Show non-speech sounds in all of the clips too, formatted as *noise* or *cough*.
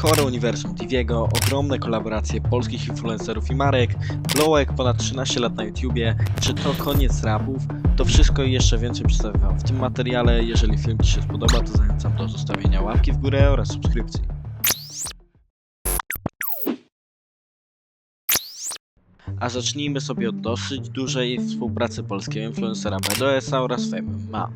chore uniwersum Diviego, ogromne kolaboracje polskich influencerów i marek, Blowek ponad 13 lat na YouTubie, czy to koniec rapów, to wszystko i jeszcze więcej przedstawię wam w tym materiale. Jeżeli film Ci się spodoba, to zachęcam do zostawienia łapki w górę oraz subskrypcji. A zacznijmy sobie od dosyć dużej współpracy polskiego influencera BDS-a oraz Fame ma.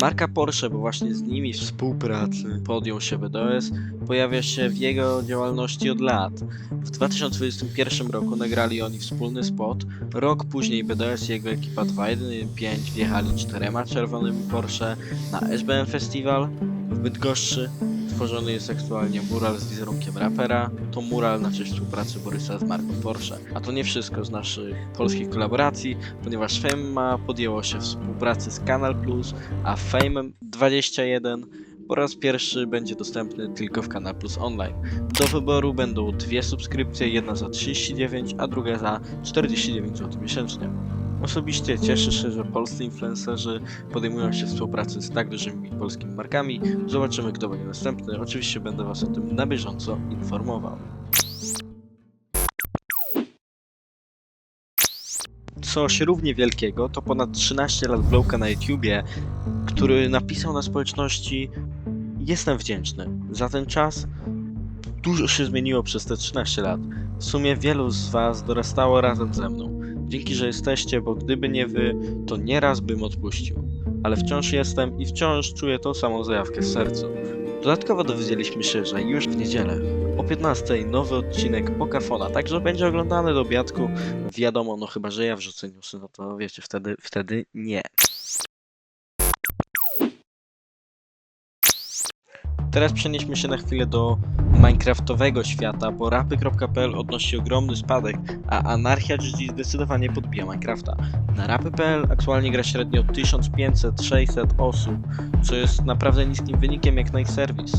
Marka Porsche, bo właśnie z nimi współpracy podjął się BDS, pojawia się w jego działalności od lat. W 2021 roku nagrali oni wspólny spot. Rok później BDS i jego ekipa 2.1.5 wjechali czterema czerwonymi Porsche na SBM Festival w Bydgoszczy. Tworzony jest aktualnie mural z wizerunkiem rapera. To mural na cześć współpracy Borysa z marką Porsche. A to nie wszystko z naszych polskich kolaboracji, ponieważ Fame podjęło się współpracy z Kanal Plus, a Fame 21 po raz pierwszy będzie dostępny tylko w Kanal Plus Online. Do wyboru będą dwie subskrypcje, jedna za 39, a druga za 49 zł miesięcznie. Osobiście cieszę się, że polscy influencerzy podejmują się współpracy z tak dużymi polskimi markami. Zobaczymy, kto będzie następny. Oczywiście będę Was o tym na bieżąco informował. Coś równie wielkiego to ponad 13 lat vloga na YouTubie, który napisał na społeczności Jestem wdzięczny. Za ten czas dużo się zmieniło przez te 13 lat. W sumie wielu z Was dorastało razem ze mną. Dzięki, że jesteście, bo gdyby nie Wy, to nieraz bym odpuścił. Ale wciąż jestem i wciąż czuję tą samą zajawkę w sercu. Dodatkowo dowiedzieliśmy się, że już w niedzielę o 15 nowy odcinek Pokafona, także będzie oglądany do obiadku. Wiadomo, no chyba, że ja wrzucę newsy, no to wiecie, wtedy, wtedy nie. Teraz przenieśmy się na chwilę do minecraftowego świata, bo rapy.pl odnosi ogromny spadek, a Anarchia GG zdecydowanie podbija Minecrafta. Na rapy.pl aktualnie gra średnio 1500-600 osób, co jest naprawdę niskim wynikiem jak na ich serwis,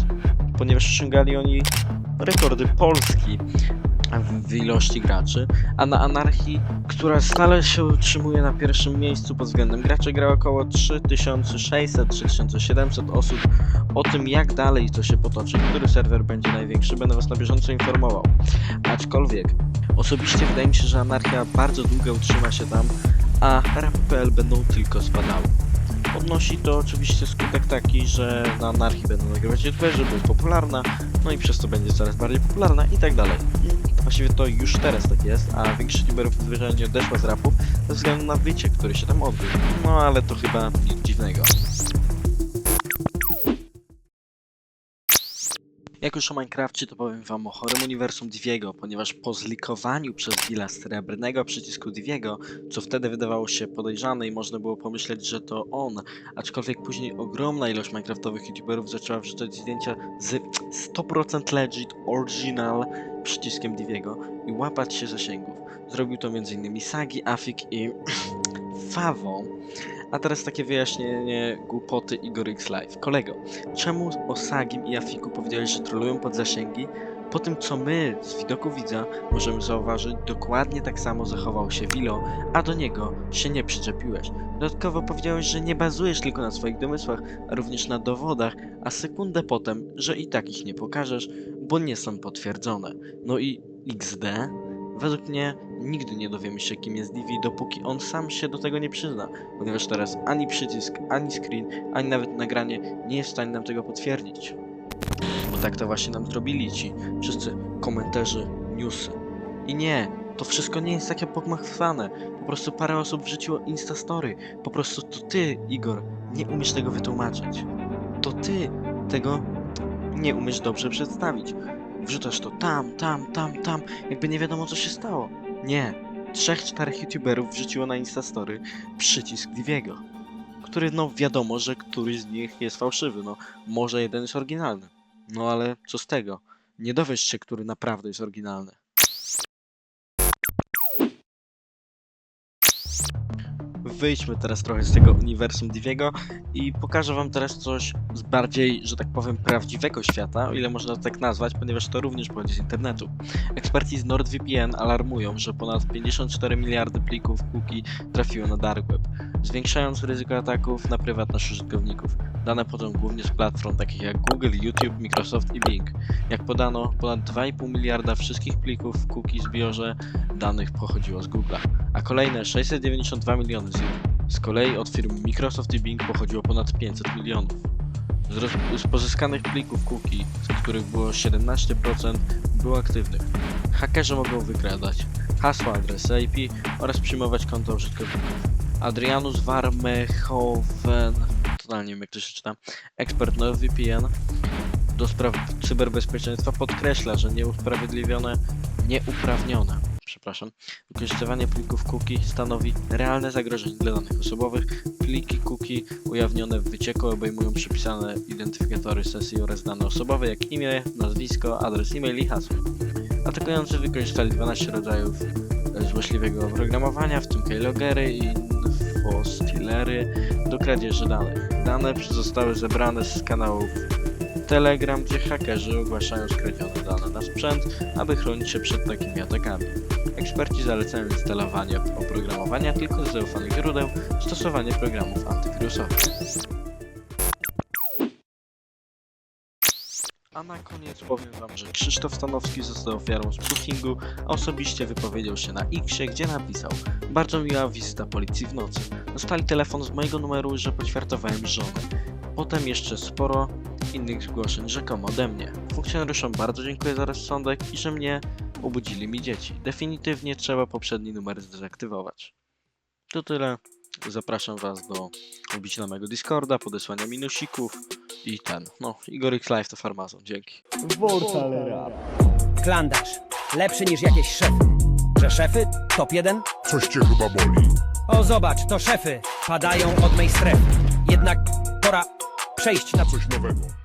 ponieważ osiągali oni rekordy Polski w ilości graczy, a na Anarchii, która stale się utrzymuje na pierwszym miejscu pod względem graczy, gra około 3600-3700 osób. O tym jak dalej to się potoczy, który serwer będzie największy, będę Was na bieżąco informował. Aczkolwiek, osobiście wydaje mi się, że Anarchia bardzo długo utrzyma się tam, a rap.pl będą tylko spadały. Odnosi to oczywiście skutek taki, że na Anarchii będą nagrywać youtuberzy, bo jest popularna, no i przez to będzie coraz bardziej popularna i tak dalej. Właściwie to już teraz tak jest, a większość youtuberów zwyczajnie odeszła z rapu ze względu na wycie, który się tam odbył. No ale to chyba nic dziwnego. Jak już o Minecrafcie, to powiem wam o chorym uniwersum Diviego, ponieważ po zlikowaniu przez Willa srebrnego przycisku Diviego, co wtedy wydawało się podejrzane i można było pomyśleć, że to on, aczkolwiek później ogromna ilość Minecraftowych youtuberów zaczęła wrzucać zdjęcia z 100% legit, original przyciskiem Diviego i łapać się zasięgów. Zrobił to m.in. Sagi, Afik i *clears throat* Fawo. A teraz takie wyjaśnienie głupoty Igor X Live. Kolego, czemu o Sagim i Afiku powiedziałeś, że trolują pod zasięgi? Po tym, co my z widoku widza możemy zauważyć, dokładnie tak samo zachował się Wilo, a do niego się nie przyczepiłeś. Dodatkowo powiedziałeś, że nie bazujesz tylko na swoich domysłach, a również na dowodach, a sekundę potem, że i tak ich nie pokażesz, bo nie są potwierdzone. No i XD? Według mnie nigdy nie dowiemy się, kim jest Divi, dopóki on sam się do tego nie przyzna, ponieważ teraz ani przycisk, ani screen, ani nawet nagranie nie jest w stanie nam tego potwierdzić. Bo tak to właśnie nam zrobili ci wszyscy komentarze, newsy. I nie, to wszystko nie jest takie pogmachwane. Po prostu parę osób wrzuciło Instastory. Po prostu to ty, Igor, nie umiesz tego wytłumaczyć. To ty tego nie umiesz dobrze przedstawić. Wrzucasz to tam, tam, tam, tam, jakby nie wiadomo co się stało. Nie. Trzech, czterech youtuberów wrzuciło na Instastory przycisk Diviego. Który, no wiadomo, że któryś z nich jest fałszywy, no może jeden jest oryginalny. No ale co z tego? Nie dowiesz się, który naprawdę jest oryginalny. Wyjdźmy teraz trochę z tego uniwersum Diviego i pokażę wam teraz coś z bardziej, że tak powiem, prawdziwego świata, o ile można to tak nazwać, ponieważ to również pochodzi z internetu. Eksperci z NordVPN alarmują, że ponad 54 miliardy plików cookie trafiło na dark web, zwiększając ryzyko ataków na prywatność użytkowników. Dane pochodzą głównie z platform takich jak Google, YouTube, Microsoft i Bing. Jak podano, ponad 2,5 miliarda wszystkich plików cookie w zbiorze danych pochodziło z Google'a, a kolejne 692 miliony z nich z kolei od firm Microsoft i Bing pochodziło ponad 500 milionów. Z, z pozyskanych plików cookie, z których było 17%, było aktywnych. Hakerzy mogą wykradać hasła, adresy IP oraz przyjmować konta użytkowników. Adrianus Varmehoven, totalnie wiem jak to się czyta, ekspert NordVPN do spraw cyberbezpieczeństwa podkreśla, że nieusprawiedliwione, nieuprawnione, przepraszam, wykorzystywanie plików cookie stanowi realne zagrożenie dla danych osobowych. Pliki cookie ujawnione w wycieku obejmują przypisane identyfikatory sesji oraz dane osobowe jak imię, nazwisko, adres e-mail i hasło. Atakujący wykorzystali 12 rodzajów e, złośliwego oprogramowania, w tym keylogery i infostealery do kradzieży danych. Dane zostały zebrane z kanałów Telegram, gdzie hakerzy ogłaszają skradzione dane na sprzęt, aby chronić się przed takimi atakami. Eksperci zalecają instalowanie oprogramowania tylko z zaufanych źródeł, stosowanie programów antywirusowych. A na koniec powiem wam, że Krzysztof Stanowski został ofiarą spushingu, a osobiście wypowiedział się na Xie, gdzie napisał Bardzo miła wizyta policji w nocy. Dostali telefon z mojego numeru, że poćwiartowałem żonę. Potem jeszcze sporo innych zgłoszeń rzekomo ode mnie. Funkcjonariuszom bardzo dziękuję za rozsądek i że mnie obudzili mi dzieci. Definitywnie trzeba poprzedni numer zdezaktywować. To tyle. Zapraszam Was do wbicia na mojego Discorda, podesłania minusików i ten. No, Igor X Live to Farmazon. Dzięki. Klandarz. Lepszy niż jakieś szefy. Że szefy? Top 1? Coś cię chyba boli. O zobacz, to szefy. Padają od mej strefy. Jednak przejść na Coś nowego.